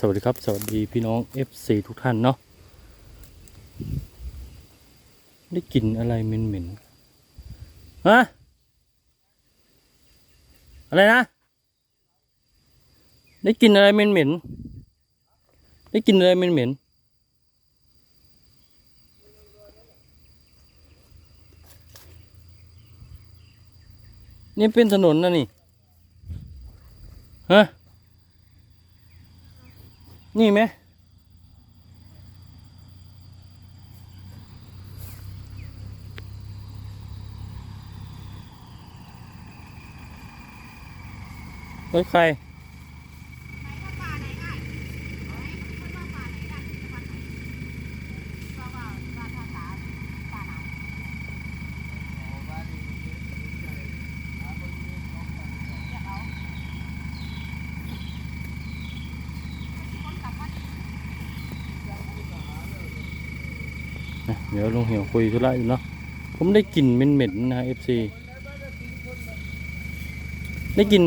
สวัสดีครับ สวัสดีพี่น้อง FC ทุกท่านเนาะได้กลิ่นอะไรเหม็นๆฮะอะไรนะ ได้กลิ่นอะไรเหม็นๆได้กลิ่นอะไรเหม็นๆนี่เป็นถนนนะนี่ฮะ นี่ไหมเฮ้ยใคร เดี๋ยวลุงเหี่ยวคุยธุระอยู่เนาะผมได้กลิ่นเหม็นๆนะเอฟซีได้กลิ่น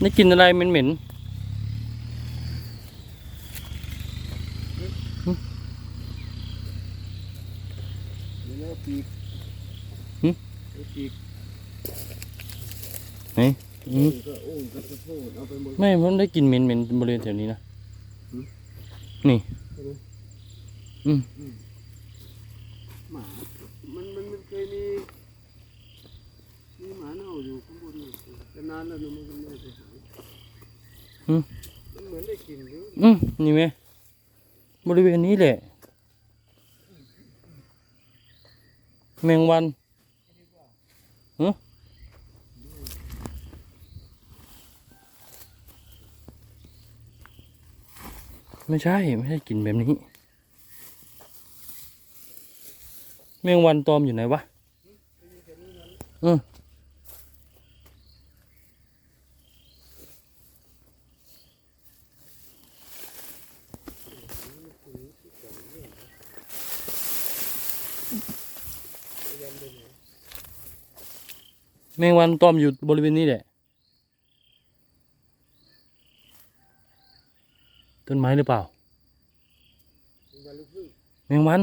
ได้กลิ่นอะไรเหม็นเนื้อปีกเนื้อปีกๆไหนไม่ผมได้กลิ่นเหม็นๆบริเวณแถวนี้นะ นี่ อืมหมา มันมันมันเคยมี มีหมาเน่าอยู่ข้างบนนี่แต่นานแล้วนะมันก็ไม่ได้ไปหาอืมมันเหมือนได้กลิ่นอยู่อืมนี่ไหมบริเวณนี้แหละ แมงวัน ไม่ใช่ ไม่ใช่กลิ่นแบบนี้ แมงวันตอมอยู่ไหนวะเออแมงวันตอมอยู่บริเวณนี้แหละ ต้นไม้หรือเปล่ามันวันลูกพึ่งแมงวัน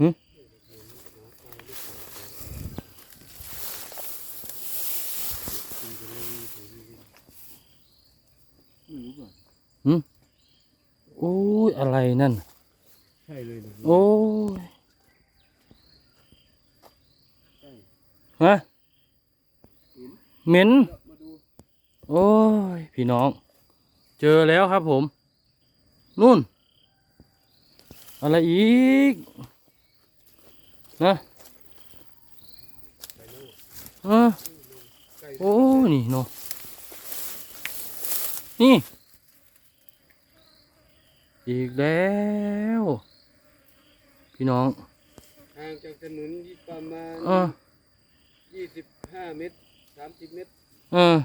หึไม่รู้ป่ะโอ้ยอะไรนั่น ใช่เลยนะโอ้ยฮะเหม็นมาดู โอ้ย พี่น้อง เจอแล้วครับผม นู่น อะไรอีก นะเออไก่โอ้ นี่เนาะนี่ อีกแล้ว พี่น้องห่างจากถนนประมาณเออยี่สิบห้าเมตรสามสิบเมตร เออ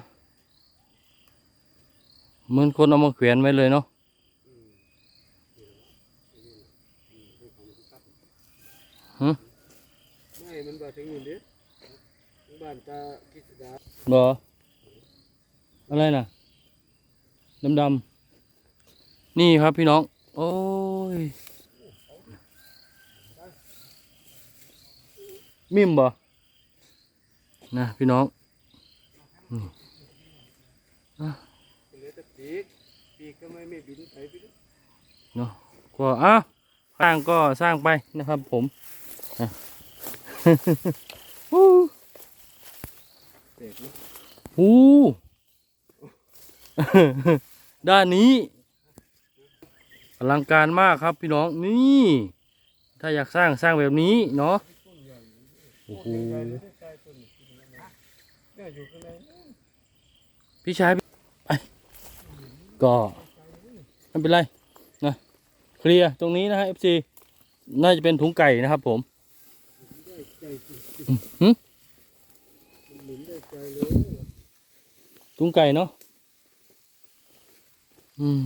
เหมือนคนเอามาแขวนไว้เลยเนาะอืมอืมให้ของมันครับฮะไม่มันบ่ถึงอยู่เด้ถึงบ้านตากิษดาบออะไรน่ะดำดำๆนี่ครับพี่น้อง โอ้ย มิมบ่นะพี่น้องเหลือแต่ ปีกปีกก็ไม่ไม่บินไปไปด้วยเนาะก็อะสร้างก็สร้างไปนะครับผมอะฮู้เตกนะฮู้ด้านนี้อลังการมากครับพี่น้องนี่ ถ้าอยากสร้างสร้างแบบนี้เนาะโอ้โหใหญ่เลยได้ใต้ต้นเนี่ยอยู่ข้างในพี่ชายไป ก็ไม่เป็นไรนะเคลียร์ตรงนี้นะฮะ FC น่าจะเป็นถุงไก่นะครับผมถุงไก่เนาะอืม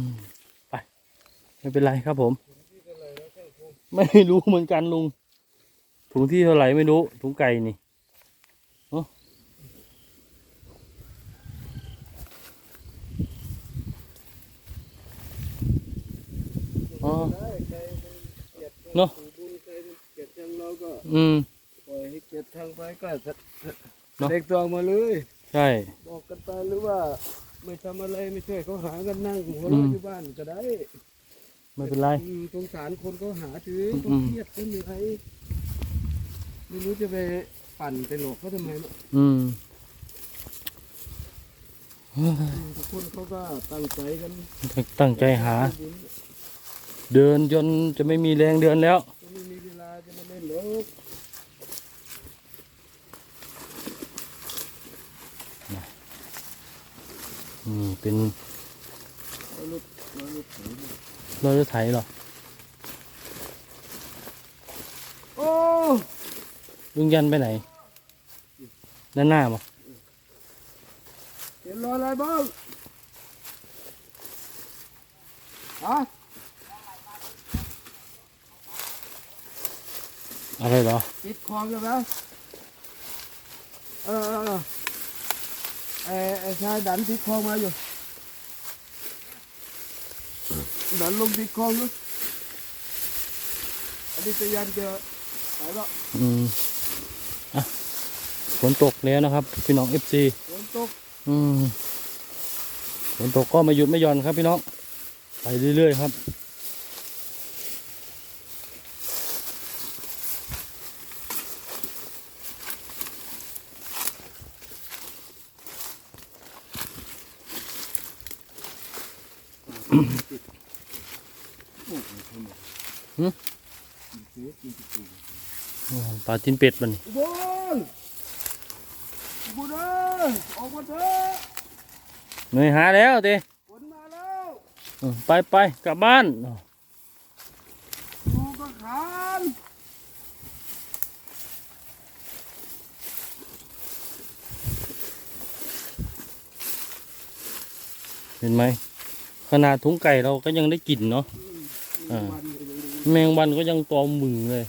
ไปไม่เป็นไรครับผม ไม่รู้เหมือนกันลุงถุงที่เท่าไหร่ไม่รู้ถุงไก่นี่ อ๋อ ได้ใคร เป็นเกียรติเนอะผู้บุญใครเป็นเกียรติทางเราก็อืมปล่อยให้เกียรติทางไปก็เนอะเด็กตัวมาเลยใช่บอกกันไปหรือว่า ไม่ทำอะไรไม่ช่วยเขาหากันนั่งหัวอืเราะมอยู่บ้านก็ได้ไม่เป็นไรอืมสงสารคนเขาหาถืออืเขามเครียดเขาเหนื่อยไม่รู้จะไปปั่นไปหลอกเขาทำไมเนอะอืมอืมทุกคนเขาก็ตั้งใจกัน ตั้งใจหาบุญ เดินจนจะไม่มีแรงเดินแล้วไม่มีเวลาจะมาเล่นหรอกนี่เป็นรถเอารถไถมาเราจะไถเหรอโอ้ลุงยันไปไหน ด้านหน้าบ่เห็นรอยอะไรบ้างฮะ อะไรเหรอติดคลองใช่ไหมเออเออเออไอ้ไอ้ชายดันติดคลองมาอยู่ดันลงติดคลองอยู่อันนี้จะยันจะไปแล้วอืมอะฝนตกแล้วนะครับ พี่น้องเอฟซีฝนตกอืมฝนตกก็ไม่หยุดไม่หย่อนครับพี่น้อง ไปเรื่อยๆครับ ปลาจินเป็ดมันนี่อุบลอุบลเอ้ยออกมาเถอะเหนื่อยหาแล้วเต้ฝนมาแล้วอืมไปไปกลับบ้านดูก็ขานเห็นไหมขนาดถุงไก่เราก็ยังได้กลิ่นเนาะอ่าวันก็ยังดี แมงวันก็ยังตอมมือเลย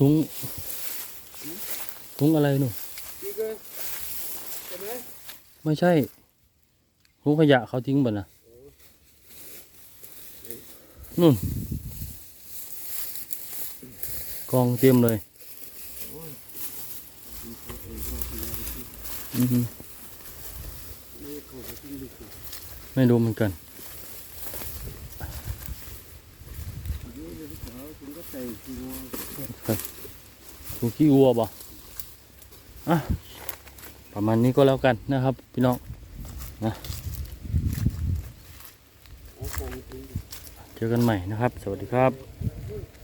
ถุง ถุงอะไรหนูอีกเลยใช่ไมไม่ใช่ถุงขยะเขาทิ้งบ่นะนู่นกองเตรียมเลยอือฮึไม่เข้าไปที่ลึกเลยไม่รู้เหมือนกัน เยอะเลยพี่สาวคุณก็ใส่ตัว ถูกขี้วัวบ่อะประมาณนี้ก็แล้วกันนะครับ พี่น้องนะเจอกันใหม่นะครับ สวัสดีครับ